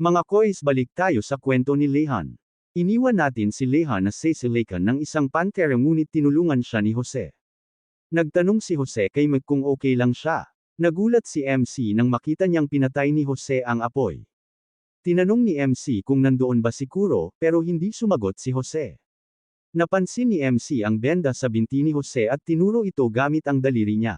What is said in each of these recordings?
Mga kois balik tayo sa kwento ni Lehan. Iniwan natin si Lehan na sisilakan ng isang pantera ngunit tinulungan siya ni Jose. Nagtanong si Jose kay Meg kung okay lang siya. Nagulat si MC nang makita niyang pinatay ni Jose ang apoy. Tinanong ni MC kung nandoon ba si Kuro, pero hindi sumagot si Jose. Napansin ni MC ang benda sa binti ni Jose at tinuro ito gamit ang daliri niya.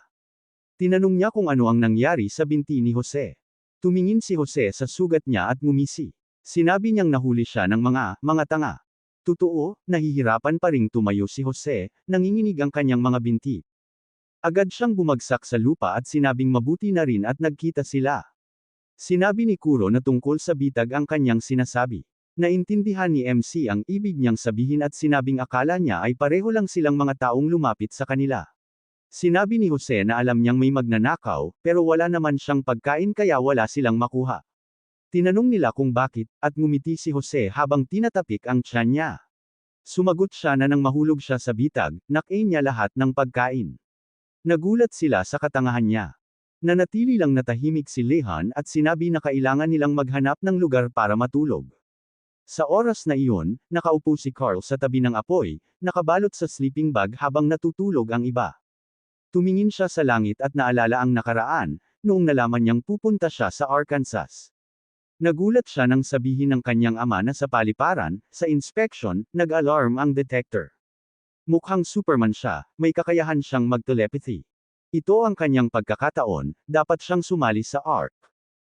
Tinanong niya kung ano ang nangyari sa binti ni Jose. Tumingin si Jose sa sugat niya at ngumisi. Sinabi niyang nahuli siya ng mga, mga tanga. Totoo, nahihirapan pa ring tumayo si Jose, nanginginig ang kanyang mga binti. Agad siyang bumagsak sa lupa at sinabing mabuti na rin at nagkita sila. Sinabi ni Kuro na tungkol sa bitag ang kanyang sinasabi. Naintindihan ni MC ang ibig niyang sabihin at sinabing akala niya ay pareho lang silang mga taong lumapit sa kanila. Sinabi ni Jose na alam niyang may magnanakaw, pero wala naman siyang pagkain kaya wala silang makuha. Tinanong nila kung bakit, at ngumiti si Jose habang tinatapik ang tiyan niya. Sumagot siya na nang mahulog siya sa bitag, nakain niya lahat ng pagkain. Nagulat sila sa katangahan niya. Nanatili lang natahimik si Lehan at sinabi na kailangan nilang maghanap ng lugar para matulog. Sa oras na iyon, nakaupo si Carl sa tabi ng apoy, nakabalot sa sleeping bag habang natutulog ang iba. Tumingin siya sa langit at naalala ang nakaraan, noong nalaman niyang pupunta siya sa Arkansas. Nagulat siya nang sabihin ng kanyang ama na sa paliparan, sa inspection, nag-alarm ang detector. Mukhang Superman siya, may kakayahan siyang mag-telepathy. Ito ang kanyang pagkakataon, dapat siyang sumali sa ARC.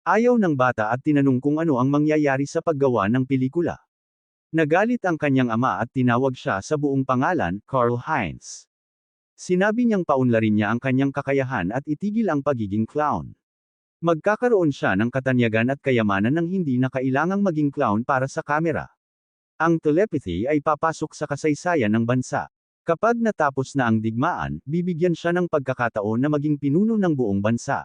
Ayaw ng bata at tinanong kung ano ang mangyayari sa paggawa ng pelikula. Nagalit ang kanyang ama at tinawag siya sa buong pangalan, Carl Heinz. Sinabi niyang paunlarin niya ang kanyang kakayahan at itigil ang pagiging clown. Magkakaroon siya ng katanyagan at kayamanan ng hindi na kailangang maging clown para sa kamera. Ang telepathy ay papasok sa kasaysayan ng bansa. Kapag natapos na ang digmaan, bibigyan siya ng pagkakataon na maging pinuno ng buong bansa.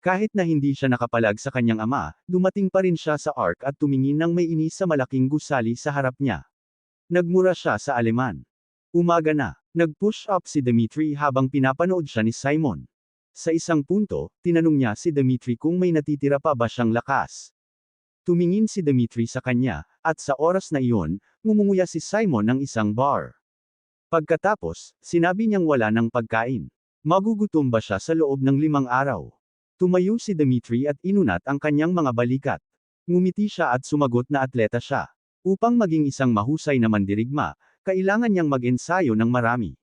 Kahit na hindi siya nakapalag sa kanyang ama, dumating pa rin siya sa ark at tumingin ng may inis sa malaking gusali sa harap niya. Nagmura siya sa Aleman. Umaga na, nag-push up si Dimitri habang pinapanood siya ni Simon. Sa isang punto, tinanong niya si Dimitri kung may natitira pa ba siyang lakas. Tumingin si Dimitri sa kanya, at sa oras na iyon, ngumunguya si Simon ng isang bar. Pagkatapos, sinabi niyang wala ng pagkain. Magugutom ba siya sa loob ng limang araw? Tumayo si Dimitri at inunat ang kanyang mga balikat. Ngumiti siya at sumagot na atleta siya. Upang maging isang mahusay na mandirigma, kailangan niyang mag-ensayo ng marami.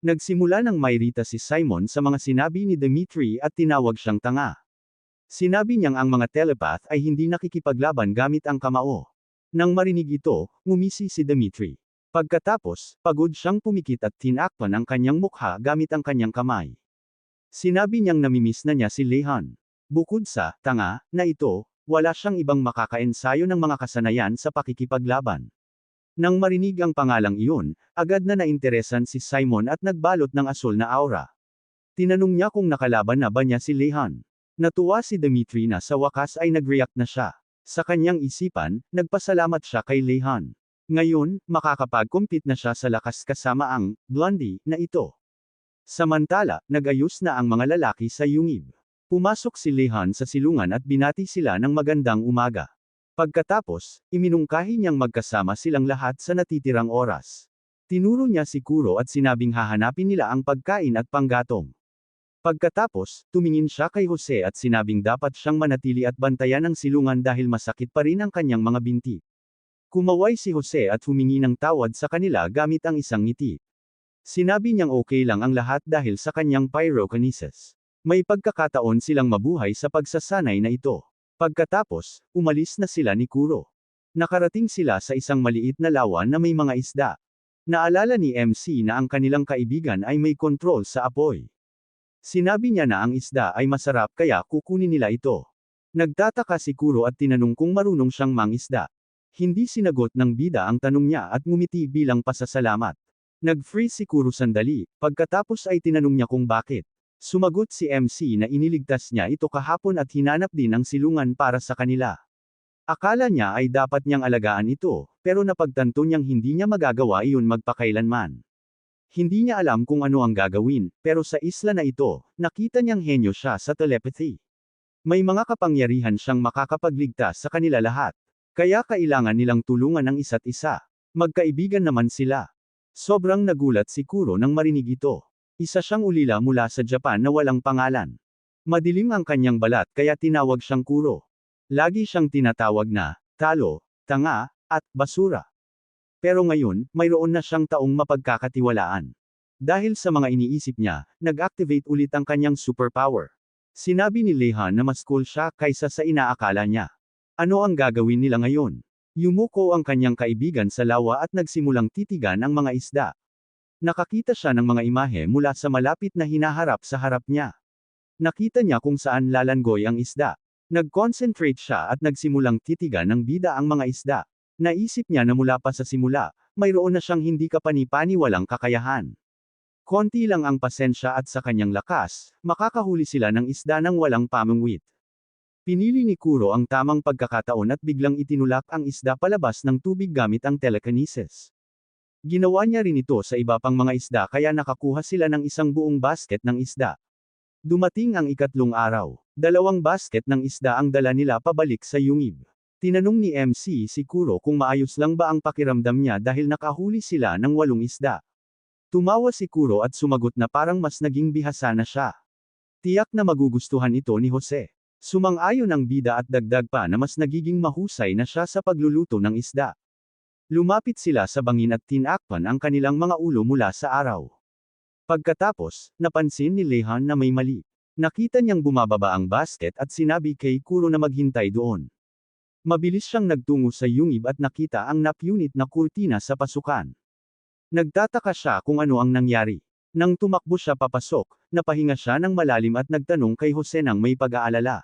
Nagsimula ng mayrita si Simon sa mga sinabi ni Dimitri at tinawag siyang tanga. Sinabi niyang ang mga telepath ay hindi nakikipaglaban gamit ang kamao. Nang marinig ito, ngumisi si Dimitri. Pagkatapos, pagod siyang pumikit at tinakpan ang kanyang mukha gamit ang kanyang kamay. Sinabi niyang namimiss na niya si Lehan. Bukod sa tanga na ito, wala siyang ibang makakaensayo ng mga kasanayan sa pakikipaglaban. Nang marinig ang pangalang iyon, agad na nainteresan si Simon at nagbalot ng asul na aura. Tinanong niya kung nakalaban na ba niya si Lehan. Natuwa si Dimitri na sa wakas ay nag-react na siya. Sa kanyang isipan, nagpasalamat siya kay Lehan. Ngayon, makakapag-compete na siya sa lakas kasama ang Blondie na ito. Samantala, nagayos na ang mga lalaki sa yungib. Pumasok si Lehan sa silungan at binati sila ng magandang umaga. Pagkatapos, iminungkahi niyang magkasama silang lahat sa natitirang oras. Tinuro niya si Kuro at sinabing hahanapin nila ang pagkain at panggatong. Pagkatapos, tumingin siya kay Jose at sinabing dapat siyang manatili at bantayan ang silungan dahil masakit pa rin ang kanyang mga binti. Kumaway si Jose at humingi ng tawad sa kanila gamit ang isang ngiti. Sinabi niyang okay lang ang lahat dahil sa kanyang pyrokinesis. May pagkakataon silang mabuhay sa pagsasanay na ito. Pagkatapos, umalis na sila ni Kuro. Nakarating sila sa isang maliit na lawa na may mga isda. Naalala ni MC na ang kanilang kaibigan ay may kontrol sa apoy. Sinabi niya na ang isda ay masarap kaya kukunin nila ito. Nagtataka si Kuro at tinanong kung marunong siyang mangisda. Hindi sinagot ng bida ang tanong niya at ngumiti bilang pasasalamat. Nag-freeze si Kuro sandali, pagkatapos ay tinanong niya kung bakit. Sumagot si MC na iniligtas niya ito kahapon at hinanap din ang silungan para sa kanila. Akala niya ay dapat niyang alagaan ito, pero napagtanto niyang hindi niya magagawa iyon magpakailanman. Hindi niya alam kung ano ang gagawin, pero sa isla na ito, nakita niyang henyo siya sa telepathy. May mga kapangyarihan siyang makakapagligtas sa kanila lahat. Kaya kailangan nilang tulungan ang isa't isa. Magkaibigan naman sila. Sobrang nagulat si Kuro nang marinig ito. Isa siyang ulila mula sa Japan na walang pangalan. Madilim ang kanyang balat kaya tinawag siyang Kuro. Lagi siyang tinatawag na, talo, tanga, at basura. Pero ngayon, mayroon na siyang taong mapagkakatiwalaan. Dahil sa mga iniisip niya, nag-activate ulit ang kanyang superpower. Sinabi ni Lehan na mas cool siya kaysa sa inaakala niya. Ano ang gagawin nila ngayon? Yumuko ang kanyang kaibigan sa lawa at nagsimulang titigan ang mga isda. Nakakita siya ng mga imahe mula sa malapit na hinaharap sa harap niya. Nakita niya kung saan lalanggoy ang isda. Nag-concentrate siya at nagsimulang titigan ng bida ang mga isda. Naisip niya na mula pa sa simula, mayroon na siyang hindi kapani-paniwalang kakayahan. Konti lang ang pasensya at sa kanyang lakas, makakahuli sila ng isda ng walang pamungwit. Pinili ni Kuro ang tamang pagkakataon at biglang itinulak ang isda palabas ng tubig gamit ang telekinesis. Ginawa niya rin ito sa iba pang mga isda kaya nakakuha sila ng isang buong basket ng isda. Dumating ang ikatlong araw. Dalawang basket ng isda ang dala nila pabalik sa yungib. Tinanong ni MC si Kuro kung maayos lang ba ang pakiramdam niya dahil nakahuli sila ng walong isda. Tumawa si Kuro at sumagot na parang mas naging bihasa na siya. Tiyak na magugustuhan ito ni Jose. Sumang-ayon ang bida at dagdag pa na mas nagiging mahusay na siya sa pagluluto ng isda. Lumapit sila sa bangin at tinakpan ang kanilang mga ulo mula sa araw. Pagkatapos, napansin ni Lehan na may mali. Nakita niyang bumababa ang basket at sinabi kay Kuro na maghintay doon. Mabilis siyang nagtungo sa yungib at nakita ang napunit na kurtina sa pasukan. Nagtataka siya kung ano ang nangyari. Nang tumakbo siya papasok, napahinga siya ng malalim at nagtanong kay Jose ng may pag-aalala.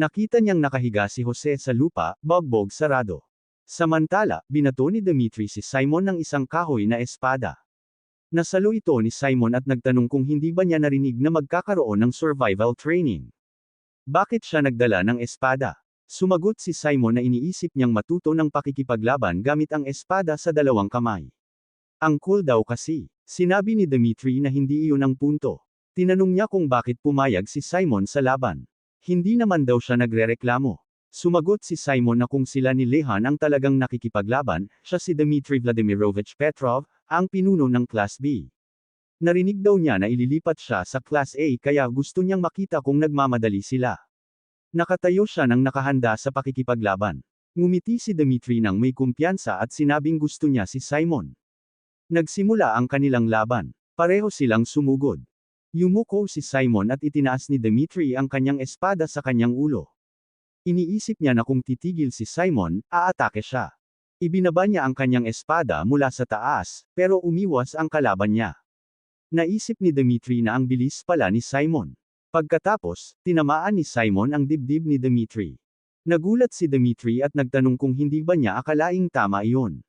Nakita niyang nakahiga si Jose sa lupa, bogbog sarado. Samantala, binato ni Dimitri si Simon ng isang kahoy na espada. Nasalo ito ni Simon at nagtanong kung hindi ba niya narinig na magkakaroon ng survival training. Bakit siya nagdala ng espada? Sumagot si Simon na iniisip niyang matuto ng pakikipaglaban gamit ang espada sa dalawang kamay. Ang cool daw kasi, sinabi ni Dimitri na hindi iyon ang punto. Tinanong niya kung bakit pumayag si Simon sa laban. Hindi naman daw siya nagrereklamo. Sumagot si Simon na kung sila ni Lehan ang talagang nakikipaglaban, siya si Dmitry Vladimirovich Petrov, ang pinuno ng Class B. Narinig daw niya na ililipat siya sa Class A kaya gusto niyang makita kung nagmamadali sila. Nakatayo siya nang nakahanda sa pakikipaglaban. Ngumiti si Dimitri nang may kumpiyansa at sinabing gusto niya si Simon. Nagsimula ang kanilang laban. Pareho silang sumugod. Yumuko si Simon at itinaas ni Dimitri ang kanyang espada sa kanyang ulo. Iniisip niya na kung titigil si Simon, aatake siya. Ibinaba niya ang kanyang espada mula sa taas, pero umiwas ang kalaban niya. Naisip ni Dimitri na ang bilis pala ni Simon. Pagkatapos, tinamaan ni Simon ang dibdib ni Dimitri. Nagulat si Dimitri at nagtanong kung hindi ba niya akalaing tama iyon.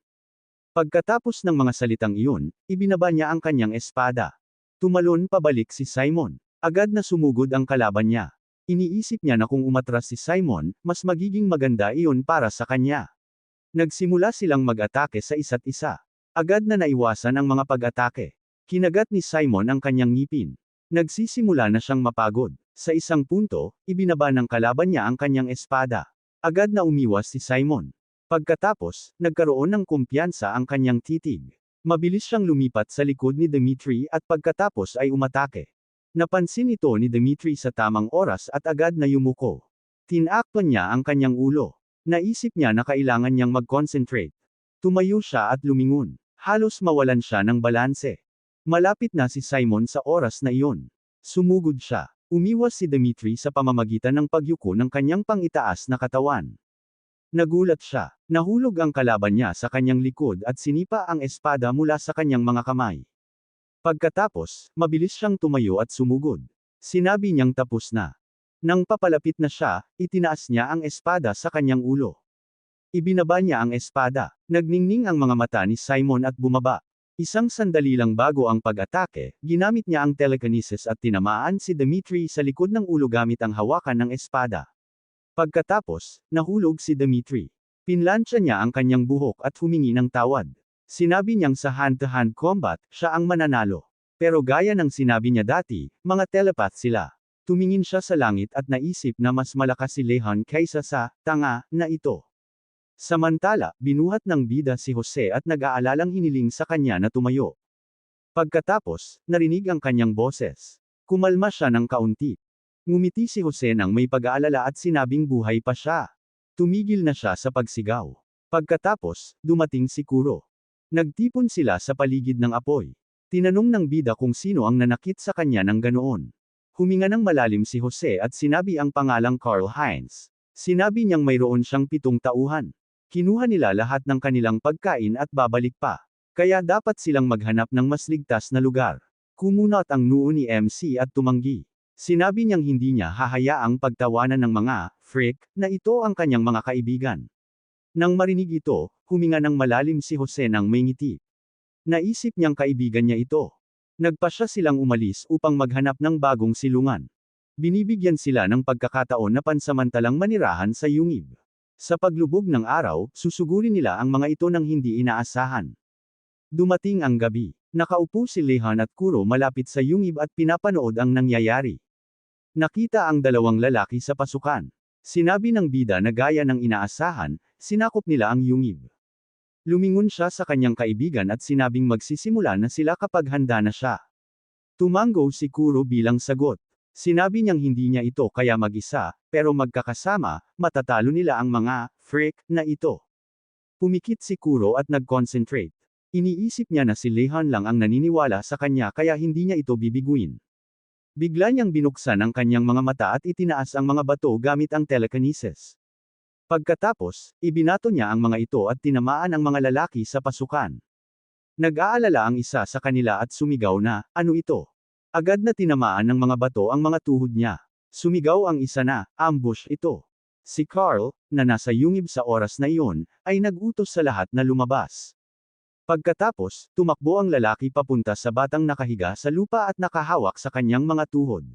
Pagkatapos ng mga salitang iyon, ibinaba niya ang kanyang espada. Tumalon pabalik si Simon. Agad na sumugod ang kalaban niya. Iniisip niya na kung umatras si Simon, mas magiging maganda iyon para sa kanya. Nagsimula silang mag-atake sa isa't isa. Agad na naiwasan ang mga pag-atake. Kinagat ni Simon ang kanyang ngipin. Nagsisimula na siyang mapagod. Sa isang punto, ibinaba ng kalaban niya ang kanyang espada. Agad na umiwas si Simon. Pagkatapos, nagkaroon ng kumpiyansa ang kanyang titig. Mabilis siyang lumipat sa likod ni Dimitri at pagkatapos ay umatake. Napansin ito ni Dimitri sa tamang oras at agad na yumuko. Tinakpan niya ang kanyang ulo. Naisip niya na kailangan niyang mag-concentrate. Tumayo siya at lumingon. Halos mawalan siya ng balanse. Malapit na si Simon sa oras na iyon. Sumugod siya. Umiwas si Dimitri sa pamamagitan ng pagyuko ng kanyang pangitaas na katawan. Nagulat siya. Nahulog ang kalaban niya sa kanyang likod at sinipa ang espada mula sa kanyang mga kamay. Pagkatapos, mabilis siyang tumayo at sumugod. Sinabi niyang tapos na. Nang papalapit na siya, itinaas niya ang espada sa kanyang ulo. Ibinaba niya ang espada. Nagningning ang mga mata ni Simon at bumaba. Isang sandali lang bago ang pag-atake, ginamit niya ang telekinesis at tinamaan si Dimitri sa likod ng ulo gamit ang hawakan ng espada. Pagkatapos, nahulog si Dimitri. Pinlansya niya ang kanyang buhok at humingi ng tawad. Sinabi niyang sa hand-to-hand combat, siya ang mananalo. Pero gaya ng sinabi niya dati, mga telepath sila. Tumingin siya sa langit at naisip na mas malakas si Lehan kaysa sa tanga na ito. Samantala, binuhat ng bida si Jose at nag-aalalang hiniling sa kanya na tumayo. Pagkatapos, narinig ang kanyang boses. Kumalma siya ng kaunti. Ngumiti si Jose nang may pag-aalala at sinabing buhay pa siya. Tumigil na siya sa pagsigaw. Pagkatapos, dumating si Kuro. Nagtipon sila sa paligid ng apoy. Tinanong ng bida kung sino ang nanakit sa kanya ng ganoon. Huminga ng malalim si Jose at sinabi ang pangalang Carl Heinz. Sinabi niyang mayroon siyang pitong tauhan. Kinuha nila lahat ng kanilang pagkain at babalik pa. Kaya dapat silang maghanap ng mas ligtas na lugar. Kumunot ang noo ni MC at tumanggi. Sinabi niyang hindi niya hahayaang pagtawanan ng mga freak na ito ang kanyang mga kaibigan. Nang marinig ito, huminga ng malalim si Jose nang may ngiti. Naisip niyang kaibigan niya ito. Nagpasya silang umalis upang maghanap ng bagong silungan. Binibigyan sila ng pagkakataon na pansamantalang manirahan sa yungib. Sa paglubog ng araw, susugurin nila ang mga ito ng hindi inaasahan. Dumating ang gabi. Nakaupo si Lehan at Kuro malapit sa yungib at pinapanood ang nangyayari. Nakita ang dalawang lalaki sa pasukan. Sinabi ng bida na gaya ng inaasahan, sinakop nila ang yungib. Lumingon siya sa kanyang kaibigan at sinabing magsisimula na sila kapag handa na siya. Tumango si Kuro bilang sagot. Sinabi niyang hindi niya ito kaya mag-isa, pero magkakasama, matatalo nila ang mga freak na ito. Pumikit si Kuro at nag-concentrate. Iniisip niya na si Lehan lang ang naniniwala sa kanya kaya hindi niya ito bibiguin. Bigla niyang binuksan ang kanyang mga mata at itinaas ang mga bato gamit ang telekinesis. Pagkatapos, ibinato niya ang mga ito at tinamaan ang mga lalaki sa pasukan. Nag-aalala ang isa sa kanila at sumigaw na, ano ito? Agad na tinamaan ng mga bato ang mga tuhod niya. Sumigaw ang isa na, ambush ito. Si Carl, na nasa yungib sa oras na iyon, ay nag-utos sa lahat na lumabas. Pagkatapos, tumakbo ang lalaki papunta sa batang nakahiga sa lupa at nakahawak sa kanyang mga tuhod.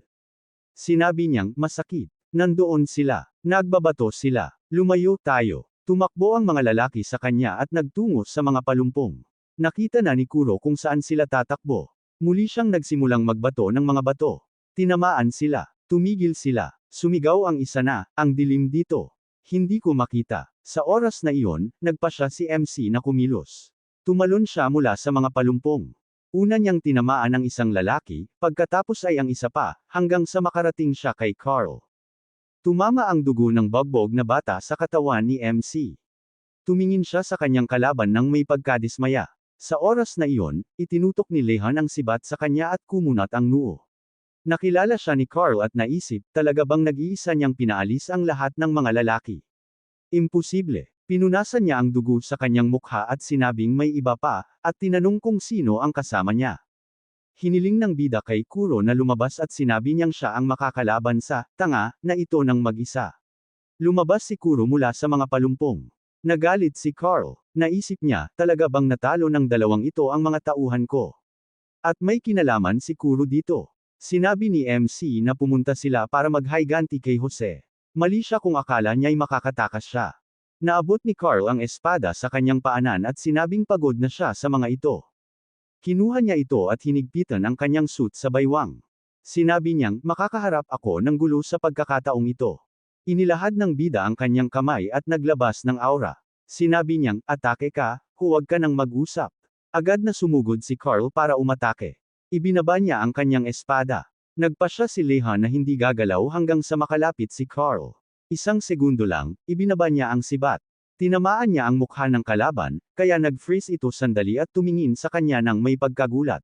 Sinabi niyang, masakit. Nandoon sila. Nagbabato sila. Lumayo tayo. Tumakbo ang mga lalaki sa kanya at nagtungo sa mga palumpong. Nakita na ni Kuro kung saan sila tatakbo. Muli siyang nagsimulang magbato ng mga bato. Tinamaan sila. Tumigil sila. Sumigaw ang isa na, ang dilim dito. Hindi ko makita. Sa oras na iyon, nagpa siya si MC na kumilos. Tumalon siya mula sa mga palumpong. Una niyang tinamaan ang isang lalaki, pagkatapos ay ang isa pa, hanggang sa makarating siya kay Carl. Tumama ang dugo ng bagbog na bata sa katawan ni MC. Tumingin siya sa kanyang kalaban nang may pagkadismaya. Sa oras na iyon, itinutok ni Lehan ang sibat sa kanya at kumunat ang noo. Nakilala siya ni Carl at naisip, talaga bang nag-iisa niyang pinaalis ang lahat ng mga lalaki? Imposible. Pinunasan niya ang dugo sa kanyang mukha at sinabing may iba pa, at tinanong kung sino ang kasama niya. Hiniling ng bida kay Kuro na lumabas at sinabi niyang siya ang makakalaban sa tanga na ito ng mag-isa. Lumabas si Kuro mula sa mga palumpong. Nagalit si Carl. Naisip niya, talaga bang natalo ng dalawang ito ang mga tauhan ko? At may kinalaman si Kuro dito. Sinabi ni MC na pumunta sila para maghayganti kay Jose. Mali siya kung akala niya'y makakatakas siya. Naabot ni Carl ang espada sa kanyang paanan at sinabing pagod na siya sa mga ito. Kinuha niya ito at hinigpitan ang kanyang suit sa baywang. Sinabi niyang, makakaharap ako ng gulo sa pagkakataong ito. Inilahad ng bida ang kanyang kamay at naglabas ng aura. Sinabi niyang, atake ka, huwag ka nang mag-usap. Agad na sumugod si Carl para umatake. Ibinaba niya ang kanyang espada. Nagpa siya si Lehan na hindi gagalaw hanggang sa makalapit si Carl. Isang segundo lang, ibinaba niya ang sibat. Tinamaan niya ang mukha ng kalaban, kaya nag-freeze ito sandali at tumingin sa kanya ng may pagkagulat.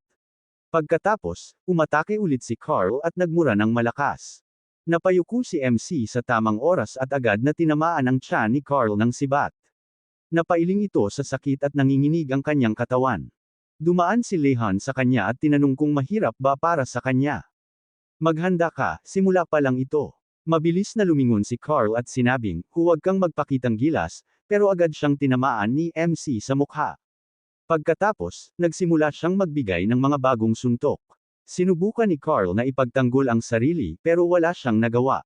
Pagkatapos, umatake ulit si Carl at nagmura ng malakas. Napayuko si MC sa tamang oras at agad na tinamaan ang tiyan ni Carl ng sibat. Napailing ito sa sakit at nanginginig ang kanyang katawan. Dumaan si Lehan sa kanya at tinanong kung mahirap ba para sa kanya. Maghanda ka, simula pa lang ito. Mabilis na lumingon si Carl at sinabing, huwag kang magpakitang gilas, pero agad siyang tinamaan ni MC sa mukha. Pagkatapos, nagsimula siyang magbigay ng mga bagong suntok. Sinubukan ni Carl na ipagtanggol ang sarili pero wala siyang nagawa.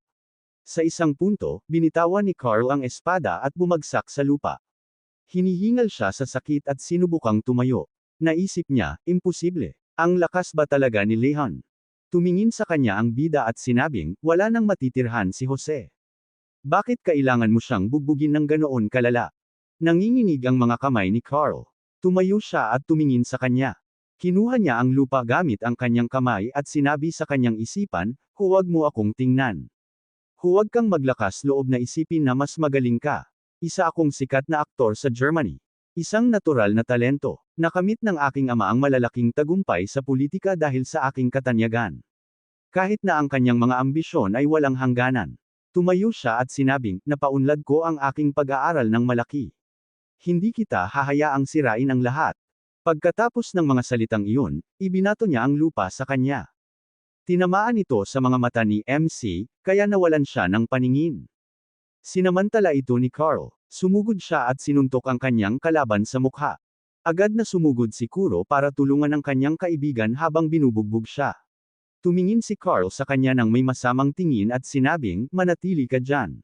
Sa isang punto, binitawan ni Carl ang espada at bumagsak sa lupa. Hinihingal siya sa sakit at sinubukang tumayo. Naisip niya, imposible. Ang lakas ba talaga ni Lehan? Tumingin sa kanya ang bida at sinabing, wala nang matitirhan si Jose. Bakit kailangan mo siyang bugbugin ng ganoon kalala? Nanginginig ang mga kamay ni Carl. Tumayo siya at tumingin sa kanya. Kinuha niya ang lupa gamit ang kanyang kamay at sinabi sa kanyang isipan, huwag mo akong tingnan. Huwag kang maglakas loob na isipin na mas magaling ka. Isa akong sikat na aktor sa Germany. Isang natural na talento. Nakamit ng aking ama ang malalaking tagumpay sa politika dahil sa aking katanyagan. Kahit na ang kanyang mga ambisyon ay walang hangganan. Tumayo siya at sinabing, napaunlad ko ang aking pag-aaral ng malaki. Hindi kita hahayaang sirain ang lahat. Pagkatapos ng mga salitang iyon, ibinato niya ang lupa sa kanya. Tinamaan ito sa mga mata ni MC, kaya nawalan siya ng paningin. Sinamantala ito ni Carl, sumugod siya at sinuntok ang kanyang kalaban sa mukha. Agad na sumugod si Kuro para tulungan ang kanyang kaibigan habang binubugbog siya. Tumingin si Carl sa kanya ng may masamang tingin at sinabing, manatili ka dyan.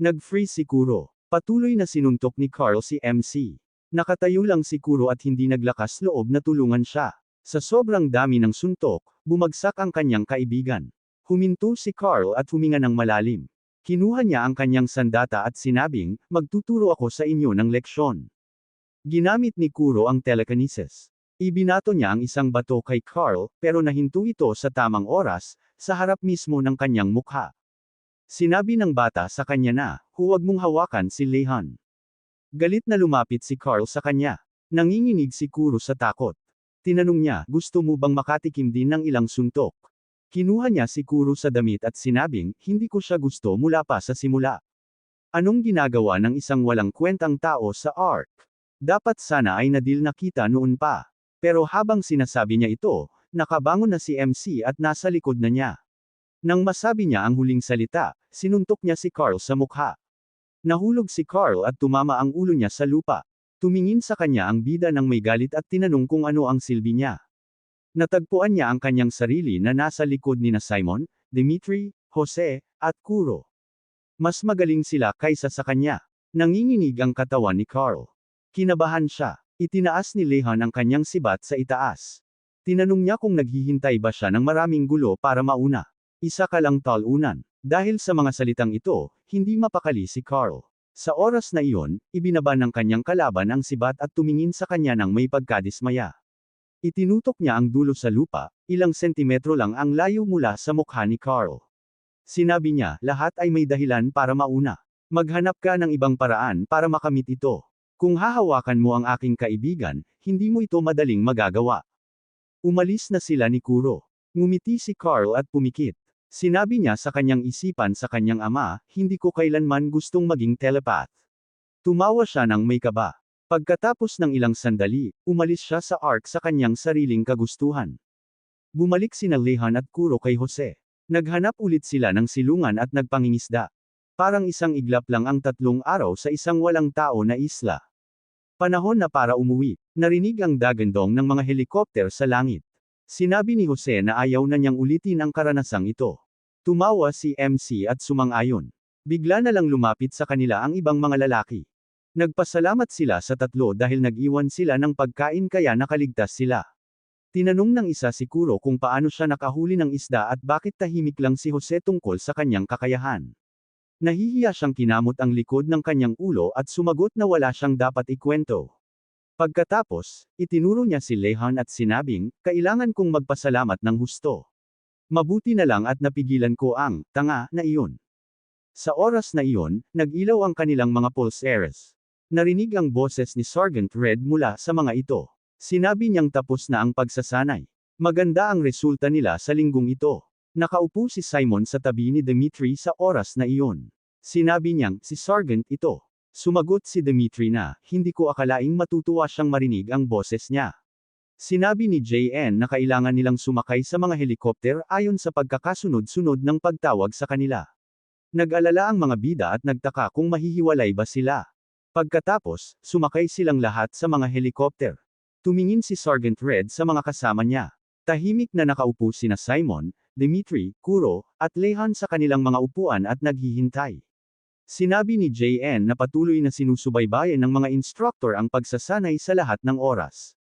Nag-freeze si Kuro. Patuloy na sinuntok ni Carl si MC. Nakatayo lang si Kuro at hindi naglakas loob na tulungan siya. Sa sobrang dami ng suntok, bumagsak ang kanyang kaibigan. Huminto si Carl at huminga ng malalim. Kinuha niya ang kanyang sandata at sinabing, magtuturo ako sa inyo ng leksyon. Ginamit ni Kuro ang telekinesis. Ibinato niya ang isang bato kay Carl, pero nahinto ito sa tamang oras, sa harap mismo ng kanyang mukha. Sinabi ng bata sa kanya na, huwag mong hawakan si Lehan. Galit na lumapit si Carl sa kanya. Nanginginig si Kuro sa takot. Tinanong niya, gusto mo bang makatikim din ng ilang suntok? Kinuha niya si Kuro sa damit at sinabing, hindi ko siya gusto mula pa sa simula. Anong ginagawa ng isang walang kwentang tao sa ARK? Dapat sana ay nadil na kita noon pa. Pero habang sinasabi niya ito, nakabangon na si MC at nasa likod na niya. Nang masabi niya ang huling salita, sinuntok niya si Carl sa mukha. Nahulog si Carl at tumama ang ulo niya sa lupa. Tumingin sa kanya ang bida ng may galit at tinanong kung ano ang silbi niya. Natagpuan niya ang kanyang sarili na nasa likod ni na Simon, Dimitri, Jose, at Kuro. Mas magaling sila kaysa sa kanya. Nanginginig ang katawan ni Carl. Kinabahan siya. Itinaas ni Lehan ang kanyang sibat sa itaas. Tinanong niya kung naghihintay ba siya ng maraming gulo para mauna. Isa ka lang talunan. Dahil sa mga salitang ito, hindi mapakali si Carl. Sa oras na iyon, ibinaba ng kanyang kalaban ang sibat at tumingin sa kanya ng may pagkadismaya. Itinutok niya ang dulo sa lupa, ilang sentimetro lang ang layo mula sa mukha ni Carl. Sinabi niya, lahat ay may dahilan para mauna. Maghanap ka ng ibang paraan para makamit ito. Kung hahawakan mo ang aking kaibigan, hindi mo ito madaling magagawa. Umalis na sila ni Kuro. Ngumiti si Carl at pumikit. Sinabi niya sa kanyang isipan sa kanyang ama, hindi ko kailanman gustong maging telepath. Tumawa siya ng may kaba. Pagkatapos ng ilang sandali, umalis siya sa ark sa kanyang sariling kagustuhan. Bumalik sina Lehan at Kuro kay Jose. Naghanap ulit sila ng silungan at nagpangingisda. Parang isang iglap lang ang tatlong araw sa isang walang tao na isla. Panahon na para umuwi. Narinig ang dagandong ng mga helikopter sa langit. Sinabi ni Jose na ayaw na niyang ulitin ang karanasang ito. Tumawa si MC at sumang-ayon. Bigla na lang lumapit sa kanila ang ibang mga lalaki. Nagpasalamat sila sa tatlo dahil nag-iwan sila ng pagkain kaya nakaligtas sila. Tinanong ng isa si Kuro kung paano siya nakahuli ng isda at bakit tahimik lang si Jose tungkol sa kanyang kakayahan. Nahihiya siyang kinamot ang likod ng kanyang ulo at sumagot na wala siyang dapat ikwento. Pagkatapos, itinuro niya si Lehan at sinabing, kailangan kong magpasalamat ng husto. Mabuti na lang at napigilan ko ang, tanga, na iyon. Sa oras na iyon, nag-ilaw ang kanilang mga pulsares. Narinig ang boses ni Sergeant Red mula sa mga ito. Sinabi niyang tapos na ang pagsasanay. Maganda ang resulta nila sa linggong ito. Nakaupo si Simon sa tabi ni Dimitri sa oras na iyon. Sinabi niyang, si Sergeant ito. Sumagot si Dimitri na, hindi ko akalaing matutuwa siyang marinig ang boses niya. Sinabi ni JN na kailangan nilang sumakay sa mga helikopter ayon sa pagkakasunod-sunod ng pagtawag sa kanila. Nag-alala ang mga bida at nagtaka kung mahihiwalay ba sila. Pagkatapos, sumakay silang lahat sa mga helikopter. Tumingin si Sergeant Red sa mga kasama niya. Tahimik na nakaupo sina Simon, Dimitri, Kuro, at Lehan sa kanilang mga upuan at naghihintay. Sinabi ni JN na patuloy na sinusubaybayan ng mga instructor ang pagsasanay sa lahat ng oras.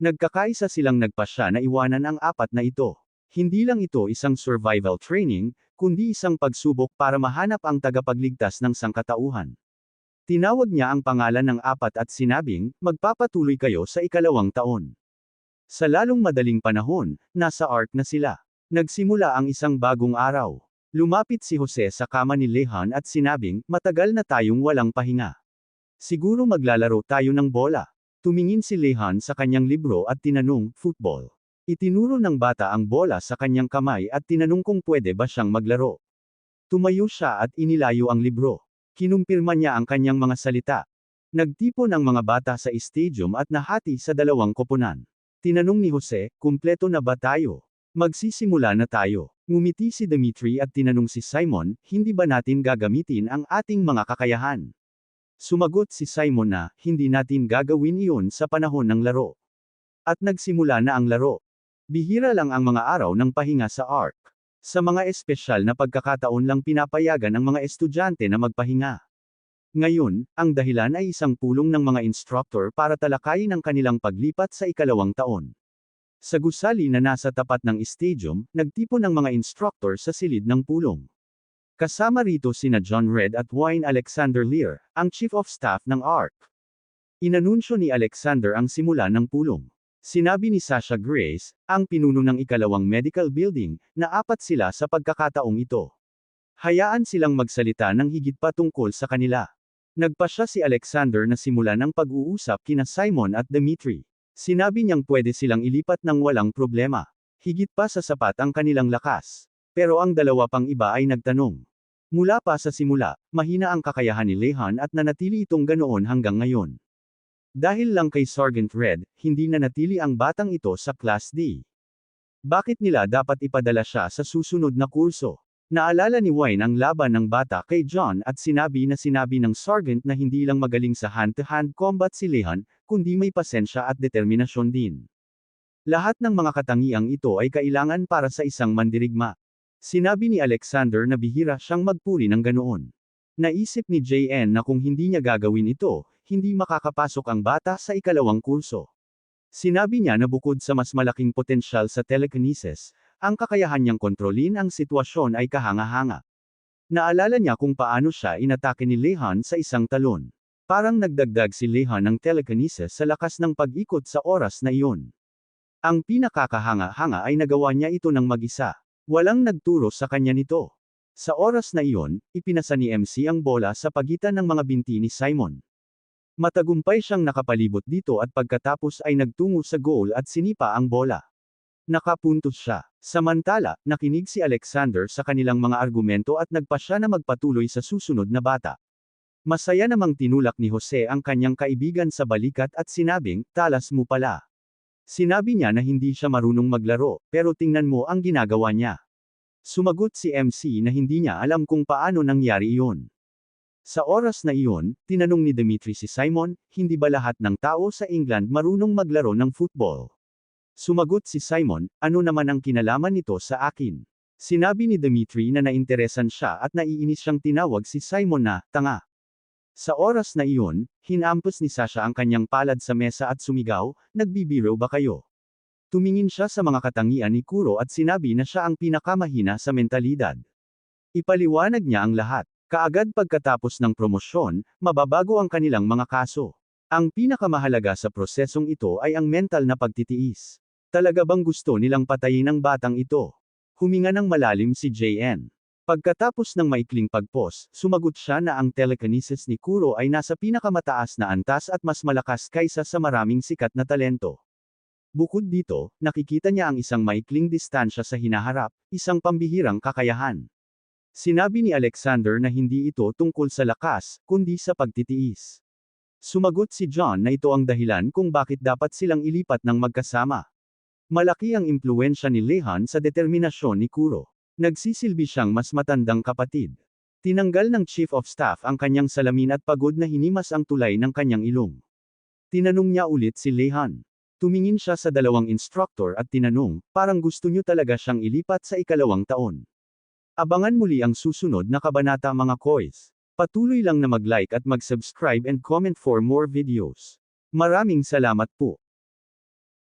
Nagkakaisa silang nagpasya na iwanan ang apat na ito. Hindi lang ito isang survival training, kundi isang pagsubok para mahanap ang tagapagligtas ng sangkatauhan. Tinawag niya ang pangalan ng apat at sinabing, magpapatuloy kayo sa ikalawang taon. Sa lalong madaling panahon, nasa ark na sila. Nagsimula ang isang bagong araw. Lumapit si Jose sa kama ni Lehan at sinabing, matagal na tayong walang pahinga. Siguro maglalaro tayo ng bola. Tumingin si Lehan sa kanyang libro at tinanong, football. Itinuro ng bata ang bola sa kanyang kamay at tinanong kung pwede ba siyang maglaro. Tumayo siya at inilayo ang libro. Kinumpirma niya ang kanyang mga salita. Nagtipon ang mga bata sa stadium at nahati sa dalawang koponan. Tinanong ni Jose, kumpleto na ba tayo? Magsisimula na tayo. Ngumiti si Dimitri at tinanong si Simon, hindi ba natin gagamitin ang ating mga kakayahan? Sumagot si Simon na, hindi natin gagawin iyon sa panahon ng laro. At nagsimula na ang laro. Bihira lang ang mga araw ng pahinga sa ARC. Sa mga espesyal na pagkakataon lang pinapayagan ang mga estudyante na magpahinga. Ngayon, ang dahilan ay isang pulong ng mga instructor para talakayin ang kanilang paglipat sa ikalawang taon. Sa gusali na nasa tapat ng stadium, nagtipon ang mga instructor sa silid ng pulong. Kasama rito sina John Red at Wayne Alexander Lear, ang Chief of Staff ng ARC. Inanunsyo ni Alexander ang simula ng pulong. Sinabi ni Sasha Grace, ang pinuno ng ikalawang medical building, na apat sila sa pagkakataong ito. Hayaan silang magsalita ng higit pa tungkol sa kanila. Nagpa siya si Alexander na simulan ang pag-uusap kina Simon at Dimitri. Sinabi niyang pwede silang ilipat ng walang problema. Higit pa sa sapat ang kanilang lakas. Pero ang dalawa pang iba ay nagtanong. Mula pa sa simula, mahina ang kakayahan ni Lehan at nanatili itong ganoon hanggang ngayon. Dahil lang kay Sergeant Red, hindi nanatili ang batang ito sa Class D. Bakit nila dapat ipadala siya sa susunod na kurso? Naalala ni Wayne ang laban ng bata kay John at sinabi na sinabi ng Sergeant na hindi lang magaling sa hand-to-hand combat si Lehan, kundi may pasensya at determinasyon din. Lahat ng mga katangiang ito ay kailangan para sa isang mandirigma. Sinabi ni Alexander na bihira siyang magpuri ng ganoon. Naisip ni JN na kung hindi niya gagawin ito, hindi makakapasok ang bata sa ikalawang kurso. Sinabi niya na bukod sa mas malaking potensyal sa telekinesis, ang kakayahan niyang kontrolin ang sitwasyon ay kahanga-hanga. Naalala niya kung paano siya inatake ni Lehan sa isang talon. Parang nagdagdag si Lehan ng telekinesis sa lakas ng pag-ikot sa oras na iyon. Ang pinakakahanga-hanga ay nagawa niya ito ng mag-isa. Walang nagturo sa kanya nito. Sa oras na iyon, ipinasa ni MC ang bola sa pagitan ng mga binti ni Simon. Matagumpay siyang nakapalibot dito at pagkatapos ay nagtungo sa goal at sinipa ang bola. Nakapuntos siya. Samantala, nakinig si Alexander sa kanilang mga argumento at nagpa siya na magpatuloy sa susunod na bata. Masaya namang tinulak ni Jose ang kanyang kaibigan sa balikat at sinabing, talas mo pala. Sinabi niya na hindi siya marunong maglaro, pero tingnan mo ang ginagawa niya. Sumagot si MC na hindi niya alam kung paano nangyari iyon. Sa oras na iyon, tinanong ni Dimitri si Simon, hindi ba lahat ng tao sa England marunong maglaro ng football? Sumagot si Simon, ano naman ang kinalaman nito sa akin? Sinabi ni Dimitri na nainteresan siya at naiinis siyang tinawag si Simon na, tanga. Sa oras na iyon, hinampas ni Sasha ang kanyang palad sa mesa at sumigaw, nagbibiro ba kayo? Tumingin siya sa mga katangian ni Kuro at sinabi na siya ang pinakamahina sa mentalidad. Ipaliwanag niya ang lahat. Kaagad pagkatapos ng promosyon, mababago ang kanilang mga kaso. Ang pinakamahalaga sa prosesong ito ay ang mental na pagtitiis. Talaga bang gusto nilang patayin ang batang ito? Huminga ng malalim si JN. Pagkatapos ng maikling pagpos, sumagot siya na ang telekinesis ni Kuro ay nasa pinakamataas na antas at mas malakas kaysa sa maraming sikat na talento. Bukod dito, nakikita niya ang isang maikling distansya sa hinaharap, isang pambihirang kakayahan. Sinabi ni Alexander na hindi ito tungkol sa lakas, kundi sa pagtitiis. Sumagot si John na ito ang dahilan kung bakit dapat silang ilipat ng magkasama. Malaki ang impluensya ni Lehan sa determinasyon ni Kuro. Nagsisilbi siyang mas matandang kapatid. Tinanggal ng Chief of Staff ang kanyang salamin at pagod na hinimas ang tulay ng kanyang ilong. Tinanong niya ulit si Lehan. Tumingin siya sa dalawang instructor at tinanong, parang gusto niyo talaga siyang ilipat sa ikalawang taon. Abangan muli ang susunod na kabanata mga koys. Patuloy lang na mag-like at mag-subscribe and comment for more videos. Maraming salamat po.